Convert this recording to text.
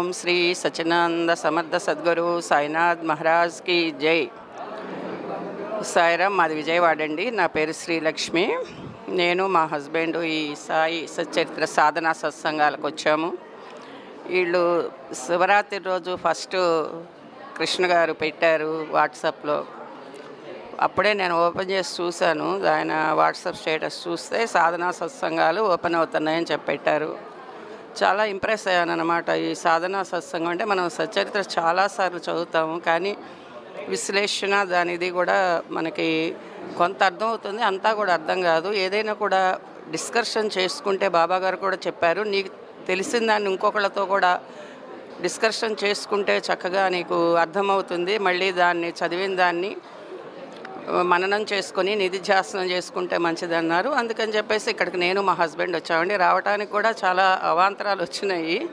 ఓం శ్రీ సచినానంద సమర్థ సద్గురు సాయినాథ్ మహారాజ్కి జై. సాయిరామ్ మాది విజయవాడ అండి. నా పేరు శ్రీలక్ష్మి నేను మా హస్బెండ్ ఈ సాయి సచరిత్ర సాధనా సత్సంగాలకు వచ్చాము. వీళ్ళు శివరాత్రి రోజు ఫస్ట్ కృష్ణ గారు పెట్టారు వాట్సాప్లో. అప్పుడే నేను ఓపెన్ చేసి చూశాను. ఆయన వాట్సాప్ స్టేటస్ చూస్తే సాధనా సత్సంగాలు ఓపెన్ అవుతున్నాయని చెప్పి పెట్టారు. చాలా ఇంప్రెస్ అయ్యాను అనమాట ఈ సాధనా సత్సంగం. అంటే మనం సచరిత్ర చాలాసార్లు చదువుతాము కానీ విశ్లేషణ దానిది కూడా మనకి కొంత అర్థం అవుతుంది అంతా కూడా అర్థం కాదు. ఏదైనా కూడా డిస్కషన్ చేసుకుంటే బాబా గారు కూడా చెప్పారు నీకు తెలిసిన దాన్ని ఇంకొకళ్ళతో కూడా డిస్కషన్ చేసుకుంటే చక్కగా నీకు అర్థమవుతుంది మళ్ళీ దాన్ని చదివిన దాన్ని మననం చేసుకొని నిధిధ్యాసనం చేసుకుంటే మంచిదన్నారు. అందుకని చెప్పేసి ఇక్కడికి నేను మా హస్బెండ్ వచ్చామండి. రావడానికి కూడా చాలా అవాంతరాలు వచ్చినాయి.